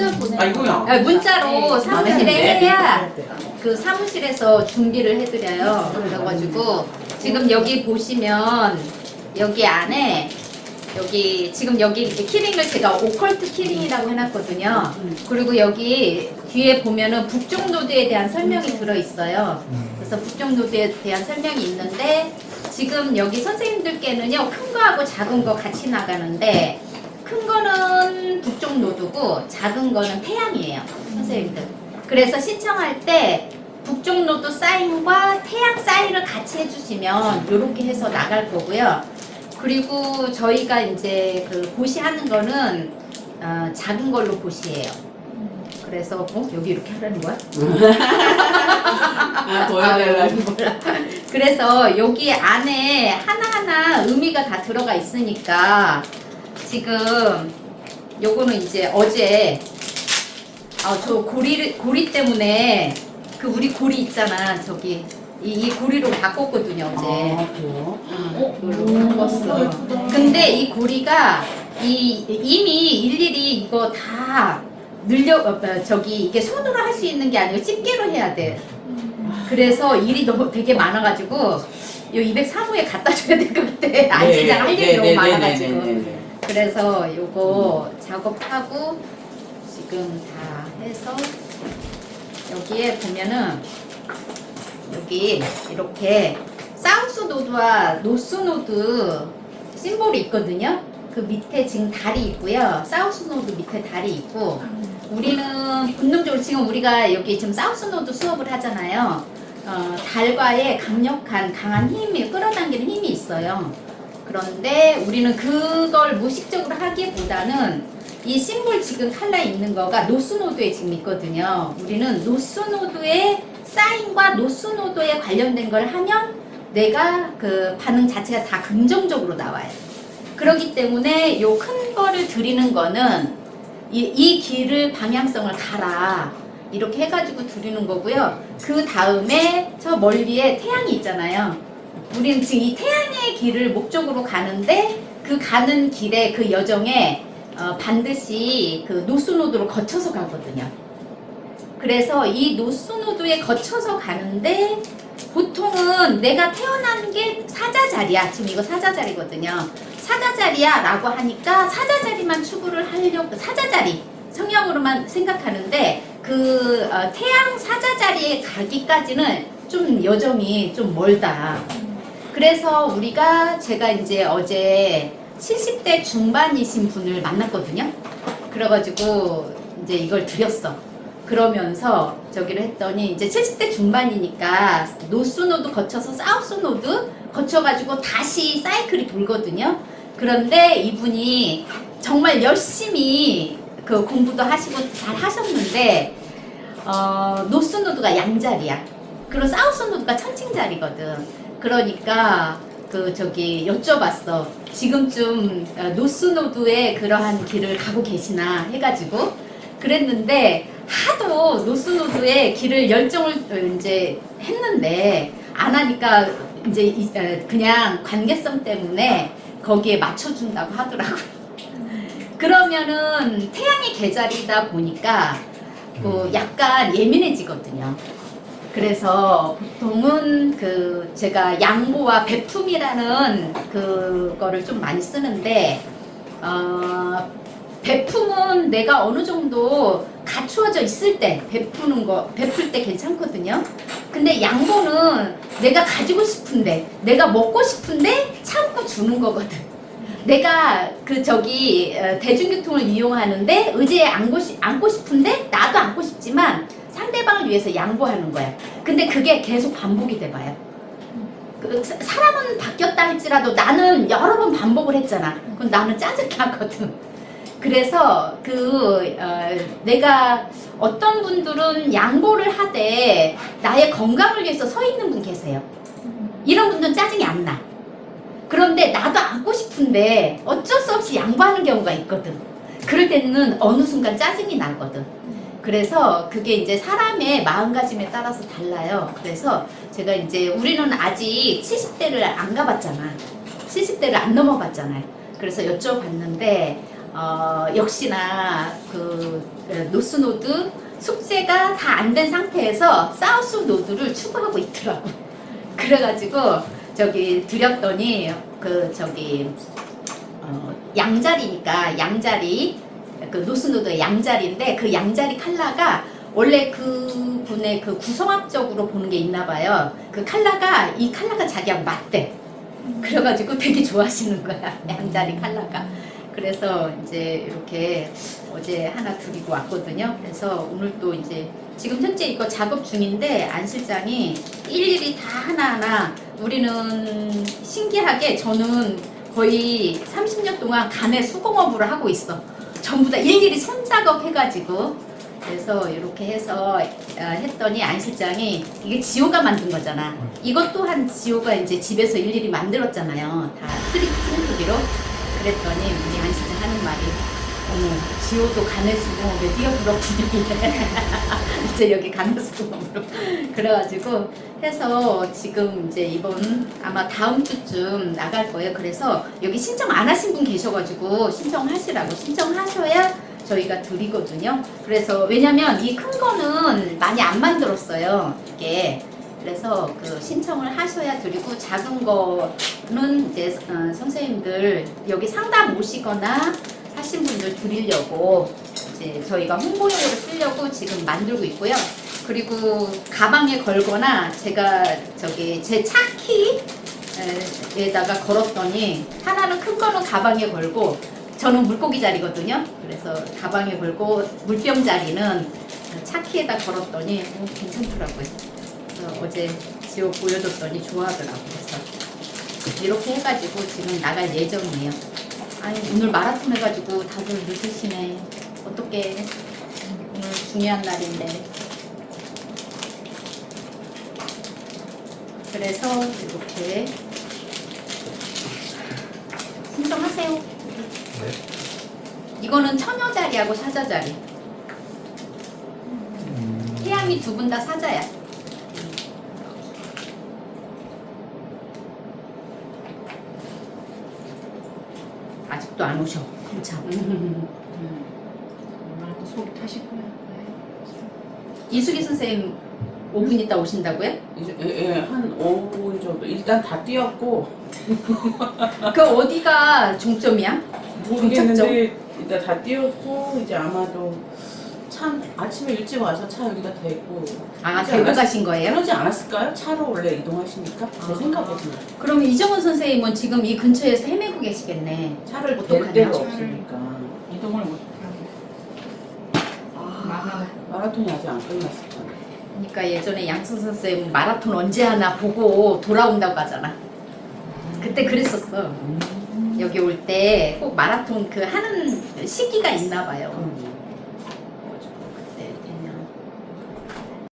문자 보내. 아이고야. 아, 문자로 네. 사무실에 네. 해야 그 사무실에서 준비를 해드려요. 그래가지고 지금 여기 보시면 여기 안에 여기 지금 여기 이렇게 키링을 제가 오컬트 키링이라고 해놨거든요. 그리고 여기 뒤에 보면은 북쪽 노드에 대한 설명이 들어 있어요. 그래서 북쪽 노드에 대한 설명이 있는데 지금 여기 선생님들께는요 큰 거하고 작은 거 같이 나가는데 큰 거는 북쪽 노드고 작은 거는 태양이에요 선생님들. 그래서 신청할 때 북쪽 노드 사인과 태양 사인을 같이 해주시면 이렇게 해서 나갈 거고요. 그리고 저희가 이제 그 고시하는 거는 어, 작은 걸로 고시해요. 그래서 어 여기 이렇게 하라는 거야? 아, 보여달라고. 몰라. 그래서 여기 안에 하나하나 의미가 다 들어가 있으니까 지금 요거는 이제 어제 아 저 고리 고리 때문에 그 우리 고리 있잖아 저기 이, 이 고리로 바꿨거든요 어제. 아, 그래요? 어, 바꿨어. 근데 이 고리가 이 이미 일일이 이거 다 늘려 어, 어, 저기 이게 손으로 할 수 있는 게 아니고 집게로 해야 돼. 그래서 일이 너무 되게 많아가지고 요 203호에 갖다 줘야 될 것 같아. 안시장 할 일이 너무 많아가지고. 네, 네. 그래서 요거 작업하고 지금 다 해서 여기에 보면은 여기 이렇게 사우스 노드와 노스 노드 심볼이 있거든요. 그 밑에 지금 달이 있고요. 사우스 노드 밑에 달이 있고 우리는 본능적으로 지금 우리가 여기 지금 사우스 노드 수업을 하잖아요. 어, 달과의 강력한 강한 힘이 끌어당기는 힘이 있어요. 그런데 우리는 그걸 무식적으로 하기보다는 이 심볼 지금 칼라에 있는 거가 노스 노드에 지금 있거든요. 우리는 노스 노드의 사인과 노스 노드에 관련된 걸 하면 내가 그 반응 자체가 다 긍정적으로 나와요. 그렇기 때문에 요 큰 거를 드리는 거는 이, 이 길을 방향성을 가라. 이렇게 해가지고 드리는 거고요. 그 다음에 저 멀리에 태양이 있잖아요. 우리는 지금 이 태양의 길을 목적으로 가는데 그 가는 길에 그 여정에 어, 반드시 그 노스노드로 거쳐서 가거든요. 그래서 이 노스노드에 거쳐서 가는데 보통은 내가 태어난 게 사자자리야. 지금 이거 사자자리거든요. 사자자리야 라고 하니까 사자자리만 추구를 하려고 사자자리 성형으로만 생각하는데 그 어, 태양 사자자리에 가기까지는 좀 여정이 좀 멀다. 그래서 우리가 제가 이제 어제 70대 중반이신 분을 만났거든요. 그래가지고 이제 이걸 드렸어. 그러면서 저기를 했더니 이제 70대 중반이니까 노스 노드 거쳐서 사우스 노드 거쳐가지고 다시 사이클이 돌거든요. 그런데 이분이 정말 열심히 그 공부도 하시고 잘 하셨는데 어, 노스 노드가 양자리야. 그리고 사우스 노드가 천칭자리거든. 그러니까 그 저기 여쭤봤어. 지금쯤 어, 노스 노드의 그러한 길을 가고 계시나 해가지고 그랬는데 하도 노스 노드의 길을 열정을 어, 이제 했는데 안 하니까 이제 이- 어, 그냥 관계성 때문에 거기에 맞춰준다고 하더라고요. 그러면은 태양의 계절이다 보니까 그 약간 예민해지거든요. 그래서 보통은 그 제가 양보와 베품이라는 그거를 좀 많이 쓰는데 어 베품은 내가 어느 정도 갖추어져 있을 때 베푸는 거 베풀 때 괜찮거든요. 근데 양보는 내가 가지고 싶은데 내가 먹고 싶은데 참고 주는 거거든. 내가 그 저기 어, 대중교통을 이용하는데 의자에 앉고, 싶, 앉고 싶은데 나도 앉고 싶지만 상대방을 위해서 양보하는 거야. 근데 그게 계속 반복이 돼봐요. 그 사- 사람은 바뀌었다 할지라도 나는 여러 번 반복을 했잖아. 그럼 나는 짜증나거든. 그래서 그 어, 내가 어떤 분들은 양보를 하되 나의 건강을 위해서 서 있는 분 계세요. 이런 분들은 짜증이 안 나. 그런데 나도 앉고 싶은데 어쩔 수 없이 양보하는 경우가 있거든. 그럴 때는 어느 순간 짜증이 나거든. 그래서 그게 이제 사람의 마음가짐에 따라서 달라요. 그래서 제가 이제 우리는 아직 70대를 안 가봤잖아. 70대를 안 넘어봤잖아요. 그래서 여쭤봤는데 어, 역시나 그 에, 노스노드 숙제가 다 안 된 상태에서 사우스 노드를 추구하고 있더라고. 그래가지고 저기 드렸더니 그 저기 어, 양자리니까 양자리 그 노스노드의 양자리인데 그 양자리 칼라가 원래 그 분의 그 구성학적으로 보는 게 있나 봐요. 그 칼라가 이 칼라가 자기하고 맞대. 그래가지고 되게 좋아하시는 거야 양자리 칼라가. 그래서 이제 이렇게 어제 하나 드리고 왔거든요. 그래서 오늘 또 이제 지금 현재 이거 작업 중인데 안 실장이 일일이 다 하나하나 우리는 신기하게 저는 거의 30년 동안 감에 수공업을 하고 있어. 전부 다 일일이 손작업 해가지고 그래서 이렇게 해서 어, 했더니 안 실장이 이게 지호가 만든 거잖아. 이것 또한 지호가 이제 집에서 일일이 만들었잖아요. 다 3D 프린트기로. 그랬더니 우리 안 실장 하는 말이 지호도 가내수공업에 뛰어들었군요. 이제 여기 가내수공업으로. 그래가지고 해서 지금 이제 이번 아마 다음 주쯤 나갈 거예요. 그래서 여기 신청 안 하신 분 계셔가지고 신청하시라고 신청하셔야 저희가 드리거든요. 그래서 왜냐면 이 큰 거는 많이 안 만들었어요. 이게 그래서 그 신청을 하셔야 드리고 작은 거는 이제 어, 선생님들 여기 상담 오시거나 하신 분들 드리려고 이제 저희가 홍보용으로 쓰려고 지금 만들고 있고요. 그리고 가방에 걸거나 제가 저기 제 차키에다가 걸었더니 하나는 큰 거는 가방에 걸고 저는 물고기 자리거든요. 그래서 가방에 걸고 물병 자리는 차키에다 걸었더니 어, 괜찮더라고요. 그래서 어제 지호 보여줬더니 좋아하더라고. 그래서 이렇게 해가지고 지금 나갈 예정이에요. 아니 오늘 마라톤 해가지고 다들 늦으시네. 어떻게 오늘 중요한 날인데. 그래서 이렇게 신청하세요. 네. 이거는 처녀 자리하고 사자 자리. 음, 태양이 두 분 다 사자야. 아직도 안 오셔. 참. 얼마나 또 속이 타실 거야. 이수기 선생님 5분 있다 오신다고요? 이제 예, 예, 한 5분 정도 일단 다 뛰었고 그 어디가 종점이야? 모르겠는데 일단 다 뛰었고 이제 아마도 차 아침에 일찍 와서 차 여기다 대고 아 그러지 않았- 가신 거예요? 그러지 않았을까요? 차로 원래 이동하시니까 제 아. 생각에는 그럼 이정은 선생님은 지금 이 근처에서 헤매고 계시겠네. 차를 어떡하냐? 댈 데가 차를- 없으니까 이동을 못 아, 마라톤이 아직 안 끝났을 거예요. 그러니까 예전에 양승 선생님 마라톤 언제 하나 보고 돌아온다고 하잖아. 그때 그랬었어. 여기 올 때 꼭 마라톤 그 하는 시기가 있나 봐요. 음.